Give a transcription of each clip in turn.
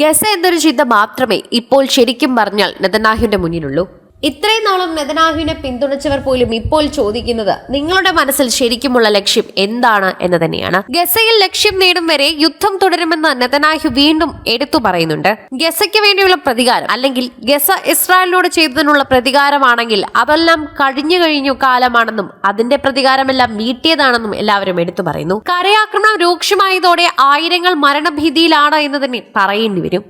Gaza എന്നൊരു ചിന്ത മാത്രമേ ഇപ്പോൾ ശരിക്കും പറഞ്ഞാൽ നെതനാഹുവിന്റെ മുന്നിലുള്ളൂ. ഇത്രയും നാളും നെതനാഹുവിനെ പിന്തുണച്ചവർ പോലും ഇപ്പോൾ ചോദിക്കുന്നത് നിങ്ങളുടെ മനസ്സിൽ ശരിക്കുമുള്ള ലക്ഷ്യം എന്താണ് എന്ന് തന്നെയാണ്. ഗസയിൽ ലക്ഷ്യം നേടും വരെ യുദ്ധം തുടരുമെന്ന് നെതനാഹു വീണ്ടും എടുത്തു പറയുന്നുണ്ട്. ഗസയ്ക്ക് വേണ്ടിയുള്ള പ്രതികാരം അല്ലെങ്കിൽ ഗസ ഇസ്രായേലിനോട് ചെയ്തതിനുള്ള പ്രതികാരമാണെങ്കിൽ അതെല്ലാം കഴിഞ്ഞു കഴിഞ്ഞു കാലമാണെന്നും അതിന്റെ പ്രതികാരമെല്ലാം വീട്ടിയതാണെന്നും എല്ലാവരും എടുത്തു പറയുന്നു. കരയാക്രമണം രൂക്ഷമായതോടെ ആയിരങ്ങൾ മരണഭീതിയിലാണ് എന്ന് തന്നെ പറയേണ്ടി വരും.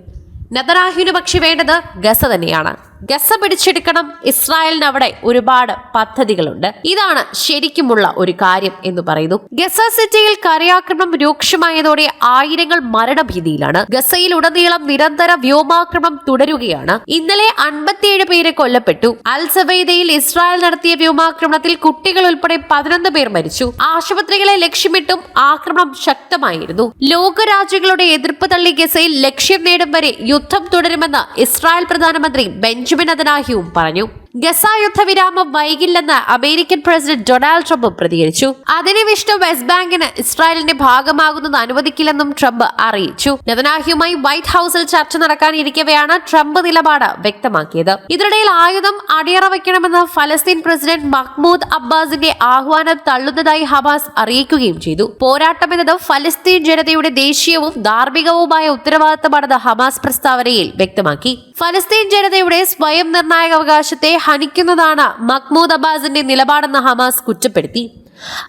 നെതനാഹുവിന് പക്ഷെ വേണ്ടത് ഗസ തന്നെയാണ്. ഗസ പിടിച്ചെടുക്കണം. ഇസ്രായേലിന് അവിടെ ഒരുപാട് പദ്ധതികളുണ്ട്. ഇതാണ് ശരിക്കുമുള്ള ഒരു കാര്യം എന്ന് പറയുന്നു. ഗസ സിറ്റിയിൽ കരയാക്രമണം രൂക്ഷമായതോടെ ആയിരങ്ങൾ മരണഭീതിയിലാണ്. ഗസയിൽ ഉടനീളം നിരന്തര വ്യോമാക്രമണം തുടരുകയാണ്. ഇന്നലെ അൻപത്തിയേഴ് പേരെ കൊല്ലപ്പെട്ടു. അൽ സബൈദയിൽ ഇസ്രായേൽ നടത്തിയ വ്യോമാക്രമണത്തിൽ കുട്ടികൾ ഉൾപ്പെടെ പതിനൊന്ന് പേർ മരിച്ചു. ആശുപത്രികളെ ലക്ഷ്യമിട്ടും ആക്രമണം ശക്തമായിരുന്നു. ലോകരാജ്യങ്ങളുടെ എതിർപ്പ് തള്ളി ഗസയിൽ ലക്ഷ്യം നേടും വരെ യുദ്ധം തുടരുമെന്ന് ഇസ്രായേൽ പ്രധാനമന്ത്രി ബെഞ്ചമിൻ അദനാഹ്യവും പറഞ്ഞു. ഗസ യുദ്ധവിരാമം വൈകില്ലെന്ന് അമേരിക്കൻ പ്രസിഡന്റ് ഡൊണാൾഡ് ട്രംപ് പ്രതികരിച്ചു. അധിനിവിഷ്ട വെസ്റ്റ് ബാങ്കിന് ഇസ്രായേലിന്റെ ഭാഗമാകുന്നത് അനുവദിക്കില്ലെന്നും ട്രംപ് അറിയിച്ചു. നെതനാഹ്യുമായി വൈറ്റ് ഹൌസിൽ ചർച്ച നടക്കാനിരിക്കവെയാണ് ട്രംപ് നിലപാട് വ്യക്തമാക്കിയത്. ഇതിനിടയിൽ ആയുധം അടിയറ വയ്ക്കണമെന്ന് ഫലസ്തീൻ പ്രസിഡന്റ് മഹ്മൂദ് അബ്ബാസിന്റെ ആഹ്വാനം തള്ളുന്നതായി ഹമാസ് അറിയിക്കുകയും ചെയ്തു. പോരാട്ടം എന്നത് ഫലസ്തീൻ ജനതയുടെ ദേശീയവും ധാർമ്മികവുമായ ഉത്തരവാദിത്തമാണെന്ന് ഹമാസ് പ്രസ്താവനയിൽ വ്യക്തമാക്കി. ഫലസ്തീൻ ജനതയുടെ സ്വയം നിർണായക അവകാശത്തെ ഹനിക്കുന്നതാണ് മഹ്മൂദ് അബ്ബാസിന്റെ നിലപാടെന്ന് ഹമാസ് കുറ്റപ്പെടുത്തി.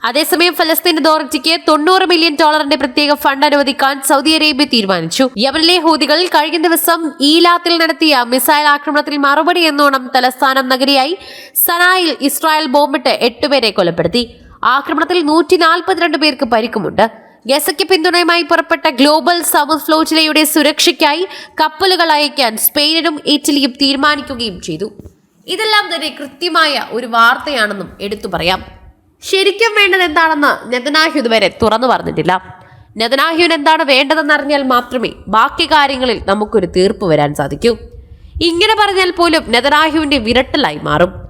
അതേസമയം ഫലസ്തീൻ അതോറിറ്റിക്ക് തൊണ്ണൂറ് മില്യൺ ഡോളറിന്റെ പ്രത്യേക ഫണ്ട് അനുവദിക്കാൻ സൗദി അറേബ്യ തീരുമാനിച്ചു. യമനിലെ ഹൂതികൾ കഴിഞ്ഞ ദിവസം ഈലാത്തിൽ നടത്തിയ മിസൈൽ ആക്രമണത്തിൽ മറുപടി എന്നോണം തലസ്ഥാനം നഗരിയായി സനായിൽ ഇസ്രായേൽ ബോംബിട്ട് എട്ടുപേരെ കൊലപ്പെടുത്തി. ആക്രമണത്തിൽ നൂറ്റി നാൽപ്പത്തിരണ്ട് പേർക്ക് പരിക്കുമുണ്ട്. ഗസയ്ക്ക് പിന്തുണയുമായി പുറപ്പെട്ട ഗ്ലോബൽ സൗത്ത് ഫ്ലോറ്റിലയുടെ സുരക്ഷയ്ക്കായി കപ്പലുകൾ അയക്കാൻ സ്പെയിനും ഇറ്റലിയും തീരുമാനിക്കുകയും ചെയ്തു. ഇതെല്ലാം തന്നെ കൃത്യമായ ഒരു വാർത്തയാണെന്നും എടുത്തു പറയാം. ശരിക്കും വേണ്ടത് എന്താണെന്ന് നെതനാഹ്യു ഇതുവരെ തുറന്നു പറഞ്ഞിട്ടില്ല. നെതനാഹ്യുവിന് എന്താണ് വേണ്ടതെന്ന് അറിഞ്ഞാൽ മാത്രമേ ബാക്കി കാര്യങ്ങളിൽ നമുക്കൊരു തീർപ്പ് വരാൻ സാധിക്കൂ. ഇങ്ങനെ പറഞ്ഞാൽ പോലും നെതനാഹ്യുവിന്റെ വിരട്ടലായി മാറും.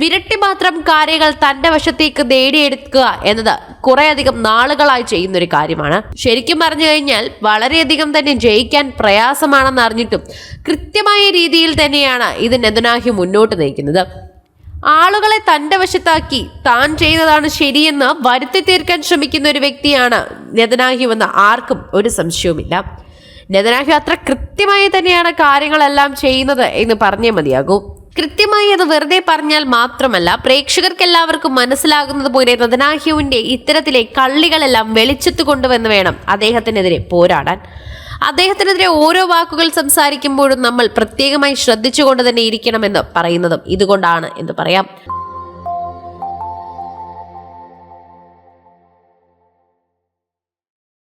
വിരട്ടി മാത്രം കാര്യങ്ങൾ തന്റെ വശത്തേക്ക് നേടിയെടുക്കുക എന്നത് കുറേയധികം നാളുകളായി ചെയ്യുന്ന ഒരു കാര്യമാണ്. ശരിക്കും പറഞ്ഞു കഴിഞ്ഞാൽ വളരെയധികം തന്നെ ജയിക്കാൻ പ്രയാസമാണെന്ന് അറിഞ്ഞിട്ടും കൃത്യമായ രീതിയിൽ തന്നെയാണ് ഇത് നെതനാഹി മുന്നോട്ട് നയിക്കുന്നത്. ആളുകളെ തന്റെ വശത്താക്കി താൻ ചെയ്യുന്നതാണ് ശരിയെന്ന് വരുത്തി തീർക്കാൻ ശ്രമിക്കുന്ന ഒരു വ്യക്തിയാണ് നെതനാഹ്യു എന്ന് ആർക്കും ഒരു സംശയവുമില്ല. നെതനാഹ്യു അത്ര കൃത്യമായി തന്നെയാണ് കാര്യങ്ങളെല്ലാം ചെയ്യുന്നത് എന്ന് പറഞ്ഞേ മതിയാകൂ. കൃത്യമായി അത് വെറുതെ പറഞ്ഞാൽ മാത്രമല്ല പ്രേക്ഷകർക്ക് എല്ലാവർക്കും മനസ്സിലാകുന്നത് പോലെ നെതനാഹ്യുവിന്റെ ഇത്തരത്തിലെ കള്ളികളെല്ലാം വെളിച്ചത്ത് കൊണ്ടുവന്ന് വേണം അദ്ദേഹത്തിനെതിരെ പോരാടാൻ. അദ്ദേഹത്തിനെതിരെ ഓരോ വാക്കുകൾ സംസാരിക്കുമ്പോഴും നമ്മൾ പ്രത്യേകമായി ശ്രദ്ധിച്ചുകൊണ്ട് തന്നെ ഇരിക്കണമെന്ന് പറയുന്നതും ഇതുകൊണ്ടാണ് എന്ന് പറയാം.